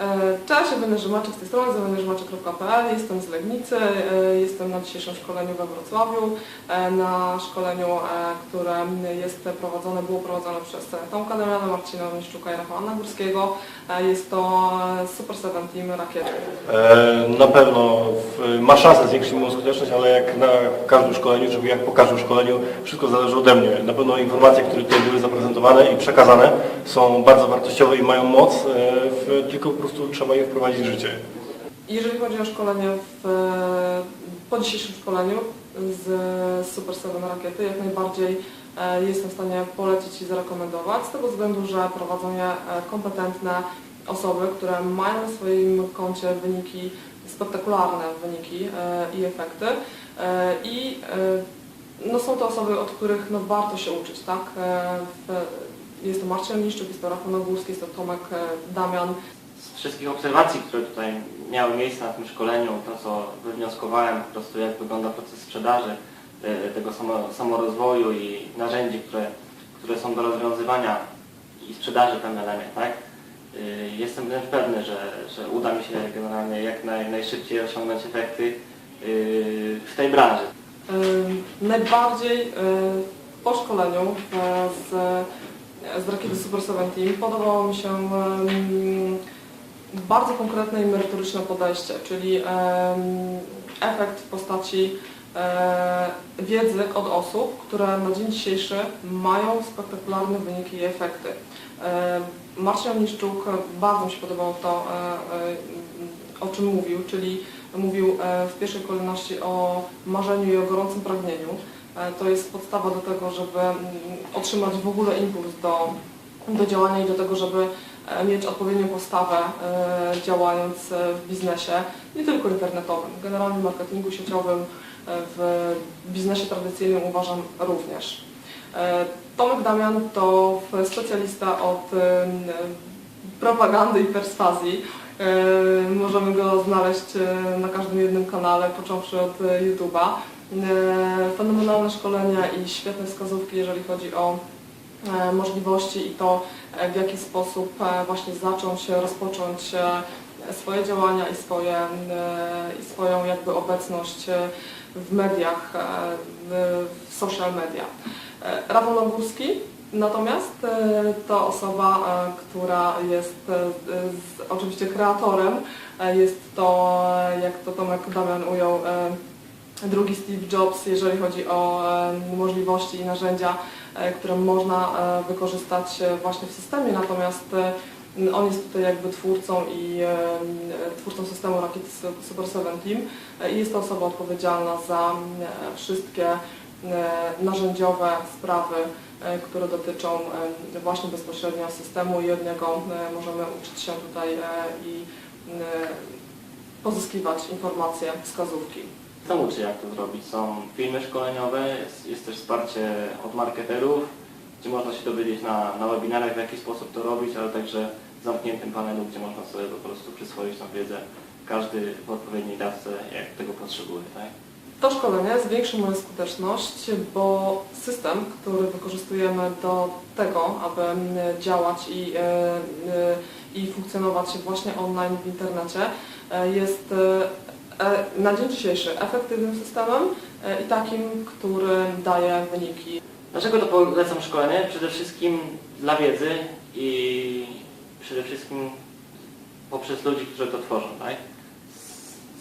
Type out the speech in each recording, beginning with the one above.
E, Cześć, Ewelina Rzymaczek z tej strony, z ewelinarzymaczek.pl. Jestem z Legnicy, e, jestem na dzisiejszym szkoleniu we Wrocławiu. E, Na szkoleniu, e, które jest prowadzone, było prowadzone przez Tomka Damiana, Marcina Miszczuka i Rafała Nagórskiego. E, Jest to e, Super Seven Team Rakiety. E, Na pewno ma szansę zwiększyć moją skuteczność, ale jak na każdym szkoleniu, czy jak po każdym szkoleniu, wszystko zależy ode mnie. Na pewno informacje, które tutaj były zaprezentowane i przekazane są bardzo wartościowe i mają moc, e, w- tylko prostu trzeba je wprowadzić w życie. Jeżeli chodzi o szkolenie w, po dzisiejszym szkoleniu z Super 7 Rakiety, jak najbardziej e, jestem w stanie polecić i zarekomendować, z tego względu, że prowadzą je e, kompetentne osoby, które mają na swoim koncie wyniki, spektakularne wyniki e, i efekty E, i e, no, są to osoby, od których no, warto się uczyć, tak? E, Jest to Marcin Niszczyk, jest to Rafał Nagórski, jest to Tomek e, Damian, z wszystkich obserwacji, które tutaj miały miejsce na tym szkoleniu, to co wywnioskowałem po prostu jak wygląda proces sprzedaży, e, tego samo, samorozwoju i narzędzi, które, które są do rozwiązywania i sprzedaży w MLM-ie, tak? E, Jestem wręcz pewny, że, że uda mi się generalnie jak naj, najszybciej osiągnąć efekty e, w tej branży. Najbardziej po szkoleniu z, z rakiety Super 7 Team podobało mi się bardzo konkretne i merytoryczne podejście, czyli efekt w postaci y, wiedzy od osób, które na dzień dzisiejszy mają spektakularne wyniki i efekty. Y, Marcin Oniszczuk, bardzo mi się podobało to, y, o czym mówił, czyli mówił e, w pierwszej kolejności o marzeniu i o gorącym pragnieniu. E, To jest podstawa do tego, żeby mm, otrzymać w ogóle impuls do, do działania i do tego, żeby e, mieć odpowiednią postawę e, działając e, w biznesie, nie tylko internetowym, generalnie w marketingu sieciowym, e, w biznesie tradycyjnym uważam również. E, Tomek Damian to specjalista od e, propagandy i perswazji. E, Możemy go znaleźć e, na każdym jednym kanale, począwszy od e, YouTube'a. E, Fenomenalne szkolenia i świetne wskazówki, jeżeli chodzi o e, możliwości i to, e, w jaki sposób e, właśnie zacząć, rozpocząć e, swoje działania i, swoje, e, i swoją jakby obecność e, w mediach, e, w, social media. E, Rafał Nagórski natomiast e, to osoba, e, która jest e, oczywiście kreatorem, E, jest to, e, jak to Tomek Damian ujął, e, drugi Steve Jobs, jeżeli chodzi o możliwości i narzędzia, e, które można e, wykorzystać e, właśnie w systemie, natomiast on jest tutaj jakby twórcą i twórcą systemu Rakiety Super 7 Team i jest to osoba odpowiedzialna za wszystkie narzędziowe sprawy, które dotyczą właśnie bezpośrednio systemu i od niego możemy uczyć się tutaj i pozyskiwać informacje, wskazówki. Kto uczy jak to zrobić? Są filmy szkoleniowe, jest, jest też wsparcie od marketerów, gdzie można się dowiedzieć na, na webinarach w jaki sposób to robić, ale także w zamkniętym panelu, gdzie można sobie po prostu przyswoić tą wiedzę każdy w odpowiedniej dawce, jak tego potrzebuje. Tak? To szkolenie zwiększy moją skuteczność, bo system, który wykorzystujemy do tego, aby działać i, e, i funkcjonować właśnie online w internecie, e, jest e, na dzień dzisiejszy efektywnym systemem e, i takim, który daje wyniki. Dlaczego to polecam szkolenie? Przede wszystkim dla wiedzy i przede wszystkim poprzez ludzi, którzy to tworzą. Tak?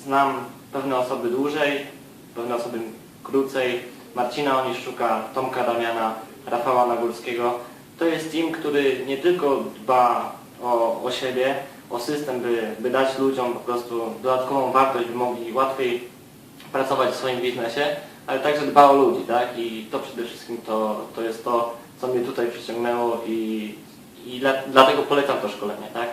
Znam pewne osoby dłużej, pewne osoby krócej. Marcina Oniszczuka, Tomka Damiana, Rafała Nagórskiego. To jest team, który nie tylko dba o, o siebie, o system, by, by dać ludziom po prostu dodatkową wartość, by mogli łatwiej pracować w swoim biznesie, ale także dba o ludzi, tak? I to przede wszystkim to, to jest to, co mnie tutaj przyciągnęło i, i dla, dlatego polecam to szkolenie, tak?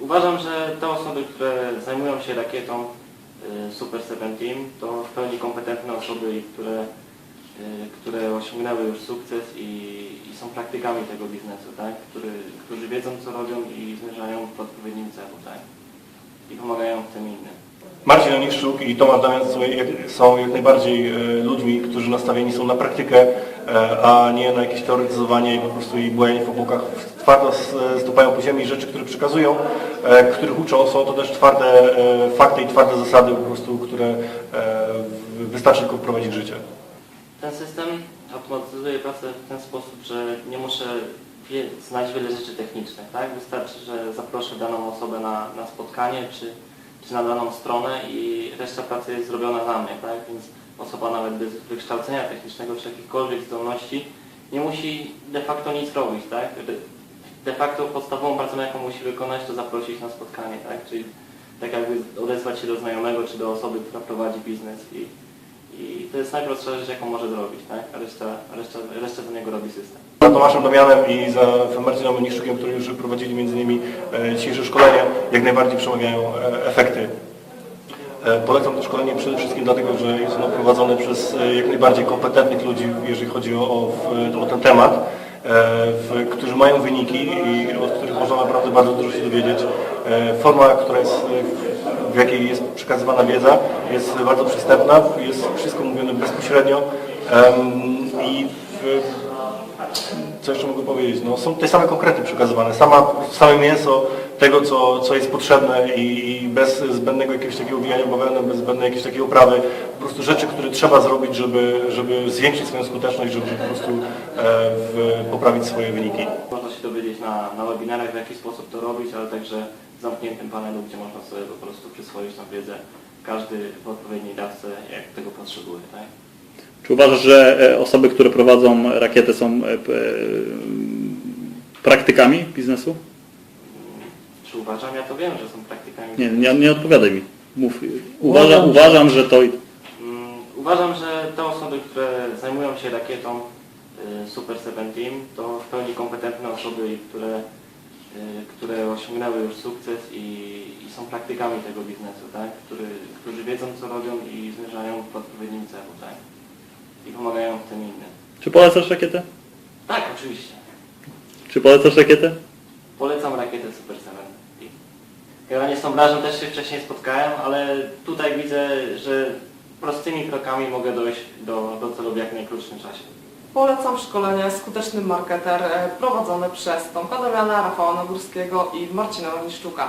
Uważam, że te osoby, które zajmują się rakietą y, Super 7 Team, to w pełni kompetentne osoby, które, które osiągnęły już sukces i, i są praktykami tego biznesu, tak? Który, którzy wiedzą, co robią i zmierzają w odpowiednim celu, tak? I pomagają w tym innym. Marcin Oniszczuk i Tomasz Damian są jak, najbardziej e, ludźmi, którzy nastawieni są na praktykę, e, a nie na jakieś teoretyzowanie i po prostu i błędnie w obłokach twardo z- zdupają po ziemi rzeczy, które przekazują, e, których uczą, są to też twarde e, fakty i twarde zasady po prostu, które e, wystarczy tylko wprowadzić w życie. Ten system automatyzuje pracę w ten sposób, że nie muszę znać wiele rzeczy technicznych. Tak? Wystarczy, że zaproszę daną osobę na, na spotkanie czy, czy na daną stronę i reszta pracy jest zrobiona za mnie. Tak? Więc osoba nawet bez wykształcenia technicznego czy jakichkolwiek zdolności nie musi de facto nic robić. Tak? De, de facto podstawową pracą, jaką musi wykonać, to zaprosić na spotkanie. Tak? Czyli tak jakby odezwać się do znajomego czy do osoby, która prowadzi biznes i, i to jest najprostsza rzecz, jaką może zrobić, tak? A reszta, reszta, reszta za niego robi system. Za Tomaszem Damianem i za Marcinem Moniszczukiem, którzy już prowadzili między innymi e, dzisiejsze szkolenie, jak najbardziej przemawiają e, efekty. E, Polecam to szkolenie przede wszystkim dlatego, że jest ono prowadzone przez jak najbardziej kompetentnych ludzi, jeżeli chodzi o, o, ten temat, w, którzy mają wyniki i od których można naprawdę bardzo dużo się dowiedzieć. Forma, która jest, w jakiej jest przekazywana wiedza, jest bardzo przystępna, jest wszystko mówione bezpośrednio i w, co jeszcze mogę powiedzieć? No, są te same konkrety przekazywane, sama, same mięso tego, co, co jest potrzebne i, i bez zbędnego jakiegoś takiego wijania bawełny, bez zbędnej jakiejś takiej oprawy, po prostu rzeczy, które trzeba zrobić, żeby, żeby zwiększyć swoją skuteczność, żeby po prostu e, w, poprawić swoje wyniki. Można się dowiedzieć na, na webinarach, w jaki sposób to robić, ale także zamkniętym panelu, gdzie można sobie po prostu przyswoić tą wiedzę każdy w odpowiedniej dawce, jak tego potrzebuje. Tak? Czy uważasz, że e, osoby, które prowadzą rakietę są e, e, praktykami biznesu? Czy uważam? Ja to wiem, że są praktykami. Nie, nie, nie odpowiadaj mi. Mów. Uważam, Uważam, że- uważam że to... Mm, Uważam, że te osoby, które zajmują się rakietą y, Super Seven Team, to w pełni kompetentne osoby, które, które osiągnęły już sukces i, i są praktykami tego biznesu, tak? Który, którzy wiedzą co robią i zmierzają w odpowiednim celu, tak? I pomagają w tym innym. Czy polecasz rakietę? Tak, oczywiście. Czy polecasz rakietę? Polecam rakietę Super Seven Team. Generalnie z tą branżą też się wcześniej spotkałem, ale tutaj widzę, że prostymi krokami mogę dojść do, do celu w jak najkrótszym czasie. Polecam szkolenie Skuteczny Marketer e, prowadzone przez Tomka Damiana, Rafała Nagórskiego i Marcina Moniszczuka.